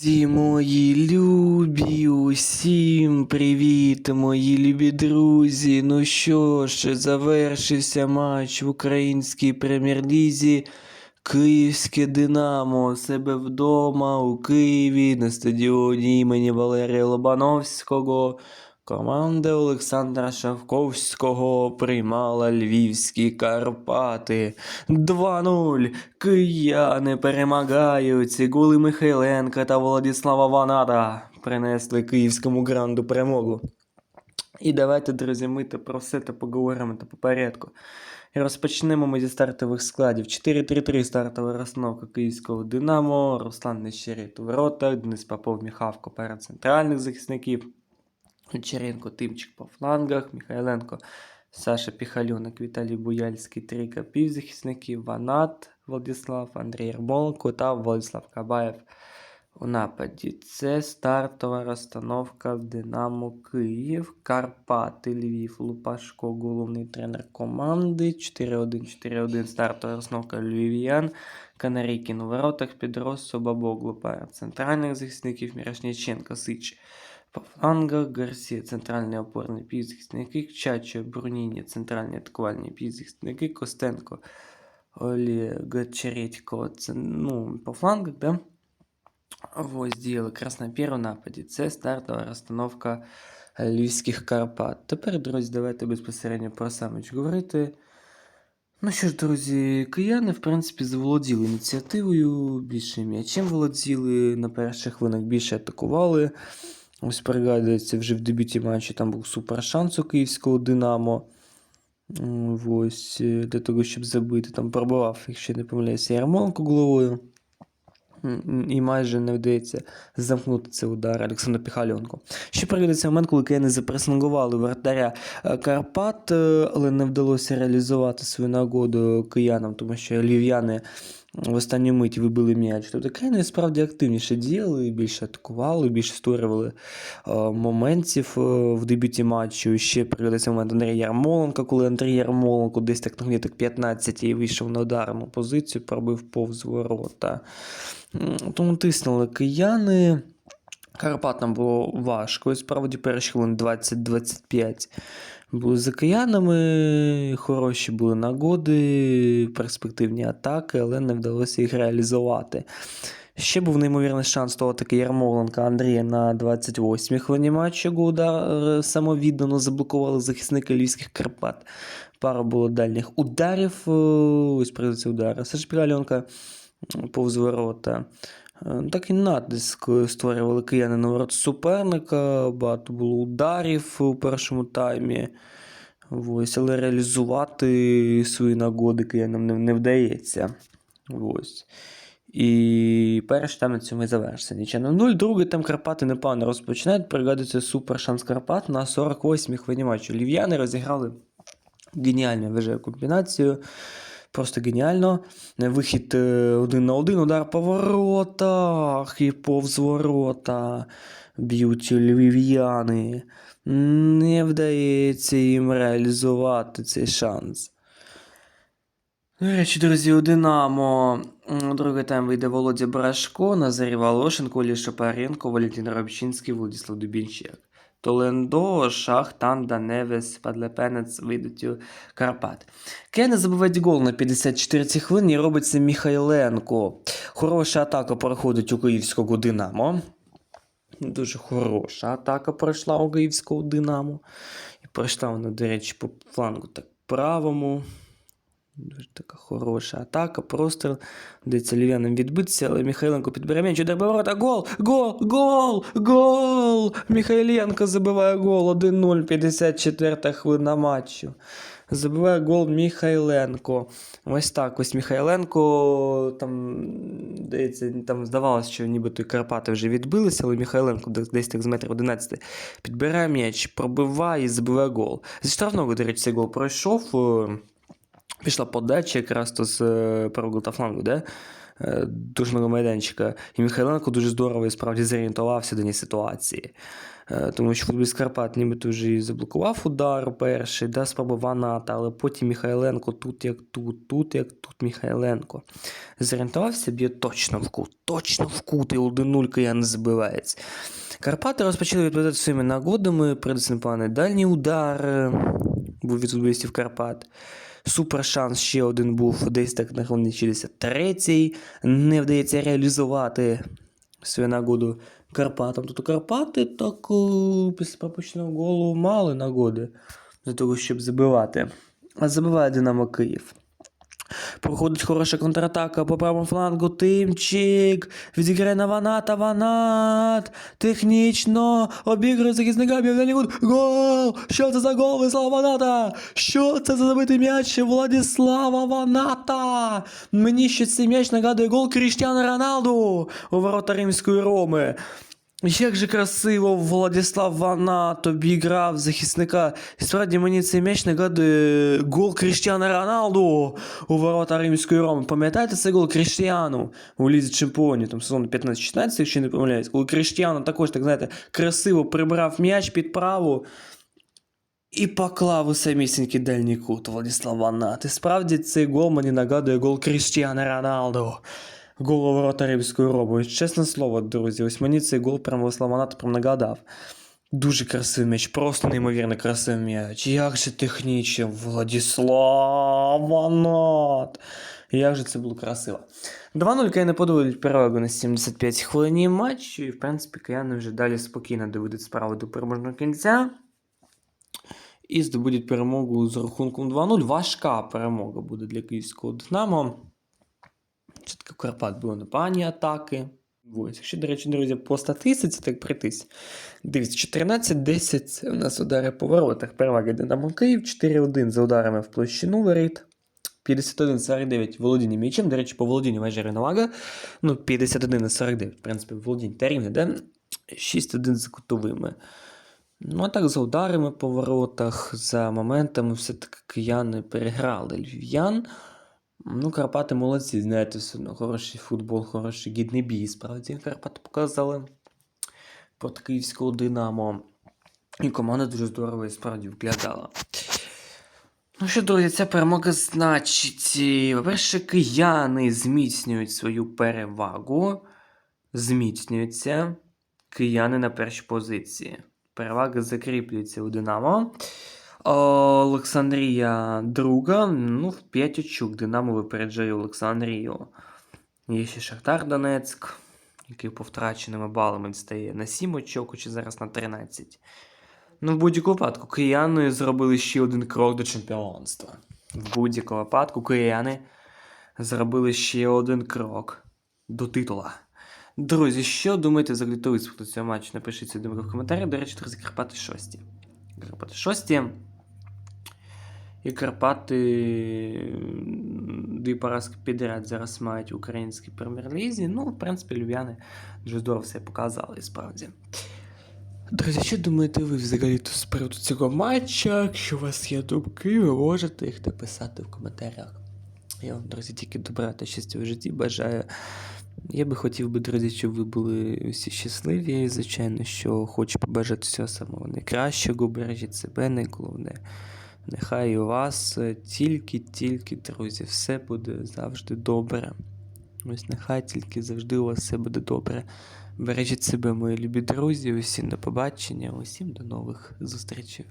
Зі мої любі, усім привіт, мої любі друзі. Ну що ж, завершився матч в українській прем'єр-лізі. Київське Динамо себе вдома у Києві на стадіоні імені Валерія Лобановського. Команда Олександра Шавковського приймала львівські Карпати. 2-0. Кияни перемагають. Ці Голи Михайленка та Владислава Ванада принесли київському гранду перемогу. І давайте, друзі, ми та про все та поговоримо та по порядку. Розпочнемо ми зі стартових складів. 4-3-3 стартова розстановка київського Динамо, Руслан Нещерет у воротах, Денис Попов Міхавко перед центральних захисників, Гончаренко Тимчик по флангах, Михайленко Саша Піхальонок, Віталій Буяльський, трійка півзахисників, Ванат Владислав, Андрій Ярмоленко та Владислав Кабаєв у нападі. Це стартова розстановка Динамо Київ, Карпати, Львів, Лупашко, головний тренер команди. 4-1-4-1 стартова розстановка Львів'ян. Канарейкін у воротах, Підрос, Собабоглу, пара центральних захисників, Мірошніченко, Сич. По флангах Гарсія, центральний опорний півзахисники, Чачо, Бруніні, центральні атакувальні півзахисники, Костенко, Олег Чередько, це, ну, по флангах, да? Ось діяли Краснопір у нападі. Це стартова розстановка Львівських Карпат. Тепер, друзі, давайте безпосередньо про саміч говорити. Ну що ж, друзі, кияни, в принципі, заволоділи ініціативою, більше м'ячем володіли, на перших хвилинах більше атакували. Ось пригадується, вже в дебюті матчу там був супер шанс у київського Динамо. Ось, е, для того, щоб забити, там пробивав, якщо не помиляюся, Ярмоленко головою. І майже не вдається замкнути цей удар Олександра Піхальонко. Ще пригадується момент, коли кияни запресингували вратаря е, Карпат, е, але не вдалося реалізувати свою нагоду киянам, тому що львів'яни в останню мить вибили м'яч. Тобто кияни справді активніше діяли, більше атакували, більше створювали е, моментів е, в дебюті матчу. Ще пригадується момент Андрія Ярмоленка, коли Андрій Ярмоленко десь так на так 15 і вийшов на ударну позицію, пробив повз ворота. Тому тиснули кияни. Карпатам було важко. І справді перші хвилин 20-25 були за киянами. Хороші були нагоди, перспективні атаки, але не вдалося їх реалізувати. Ще був неймовірний шанс того таки Ярмоленка Андрія на 28-й хвилині матчу. його Удар самовіддано заблокували захисники Львівських Карпат. Пара було дальніх ударів. е, Ось прийдеться удари. Саш Пігальонка повз ворота. Е, Так і натиск створювали кияни на ворот суперника, багато було ударів у першому таймі. Ось, але реалізувати свої нагоди киянам не, не вдається. Ось. І перший там на цьому і завершився. Нічого на 0. Другий там Карпати непогано розпочинають. Пригадується супер шанс Карпат на 48-й хвилині матчу. Львів'яни розіграли геніальну вважаю комбінацію. Просто геніально. Вихід е, один на один, удар по воротах і повз ворота б'ють львів'яни. Не вдається їм реалізувати цей шанс. До речі, друзі, у Динамо другий тайм вийде Володя Брашко, Назарій Волошенко, Олі Шапаренко, Валентин Рабчинський, Владислав Дубінчик. Толендо, Шахтан, Даневес, Падлепенець вийдуть у Карпат. Кене забиває гол на 54-й хвилині і робить це Михайленко. Хороша атака проходить у київського Динамо. Дуже хороша атака пройшла у київського Динамо. І пройшла вона, до речі, по флангу так правому. Дуже така хороша атака, простріл. Вдається львів'янам відбитися, але Михайленко підбере м'яч, удар по ворота. Гол! Гол! Гол! Гол! Михайленко забиває гол 1-0, 54 хвилина матчу. Забиває гол Михайленко. Ось так. Ось Михайленко там, здається, там здавалося, що нібито Карпати вже відбилися, але Михайленко десь так з метрів 11 підбирає м'яч, пробиває і забиває гол. Зі штрафного, до речі, цей гол пройшов. Пішла подача якраз то з е, правого та флангу, де? е, дружного майданчика. І Михайленко дуже здорово і справді зорієнтувався в даній ситуації. Е, Тому що футболіст Карпат нібито вже і заблокував удар перший, да, спроба Ваната, але потім Михайленко тут як тут, тут як тут Михайленко. Зорієнтувався, б'є точно в кут, точно в кут, і 1-0 киян збивається. Карпати розпочали відповідати своїми нагодами, передусім плани дальній удар був від футболістів Карпат. Супер шанс ще один був десь так на хвилині 63-й. Не вдається реалізувати свою нагоду Карпатам. Тобто Карпати так о, після пропущеного голу мали нагоди для того, щоб забивати. А забиває Динамо Київ. Проходить хороша контратака по правому флангу. Тимчик. Відіграє на Ваната. Ванат. Технічно. Обігрує захисника. Бівдальний кут. Гол! Що це за гол? Владислава Ваната? Що це за забитий м'яч Владислава Ваната? Мені ще цей м'яч нагадує гол Кріштіана Роналду у ворота Римської Роми. Як же красиво Владислав Ванат обіграв захисника. І справді мені цей м'яч нагадує гол Кріштіана Роналду у ворота Римської Роми. Пам'ятаєте цей гол Кріштіану у Лізі Чемпіонів, там сезон 15-16, якщо не помиляюсь, коли Кріштіану також, так знаєте, красиво прибрав м'яч під праву і поклав у самісінький дальній кут Владислав Ванат. І справді цей гол мені нагадує гол Кріштіана Роналду. Гол у ворота Римської Роми. Чесне слово, друзі, ось мені цей гол прям Владислав Ванат прям нагадав. Дуже красивий м'яч, просто неймовірно красивий м'яч. Як же технічно, Владислав Ванат. Як же це було красиво. 2-0 кияни подоводять перевагу на 75 хвилині матчу, і в принципі кияни вже далі спокійно доведуть справу до переможного кінця. І здобудуть перемогу з рахунком 2-0. Важка перемога буде для київського Динамо. Чітко Карпат було непогані атаки. Ось, якщо, до речі, друзі, по статистиці так прийтись. Дивіться, 14-10 це у нас удари по воротах. Перевага Динамо Київ, 4-1 за ударами в площину воріт. 51-49 володіння м'ячем. До речі, по володінню майже рівновага. Ну, 51 на 49, в принципі, володіння та рівне, де? 6-1 за кутовими. Ну, а так, за ударами по воротах, за моментами, все-таки кияни переграли львів'ян. Ну, Карпати молодці, знаєте, все одно хороший футбол, хороший гідний бій. Справді Карпати показали проти київського Динамо. І команда дуже здорово і справді виглядала. Ну що, друзі, ця перемога значить, по-перше, кияни зміцнюють свою перевагу. Зміцнюються кияни на першій позиції. Перевага закріплюється у Динамо. Олександрія друга. Ну, в 5 очок Динамо випереджає Олександрію. Є ще Шахтар Донецьк, який по втраченими балами стає на 7 очок, чи зараз на 13. Ну, в будь-якому випадку, кияни зробили ще один крок до чемпіонства. В будь-якому випадку кияни зробили ще один крок до титула. Друзі, що думаєте за з цього матчу? Напишіть свою думку в коментарі. До речі, друзі, Карпати шості. Карпати шості. І Карпати дві поразки підряд зараз мають в українській прем'єр-лізі. Ну, в принципі, львів'яни дуже здорово все показали, справді. Друзі, що думаєте ви взагалі з приводу цього матча? Якщо у вас є думки, ви можете їх написати в коментарях. Я вам, друзі, тільки добра та щастя в житті бажаю. Я би хотів би, друзі, щоб ви були всі щасливі. Звичайно, що хочу побажати всього самого найкращого, бережіть себе, найголовне. Нехай у вас е, тільки-тільки, друзі, все буде завжди добре. Ось нехай тільки завжди у вас все буде добре. Бережіть себе, мої любі друзі, усім до побачення, усім до нових зустрічей.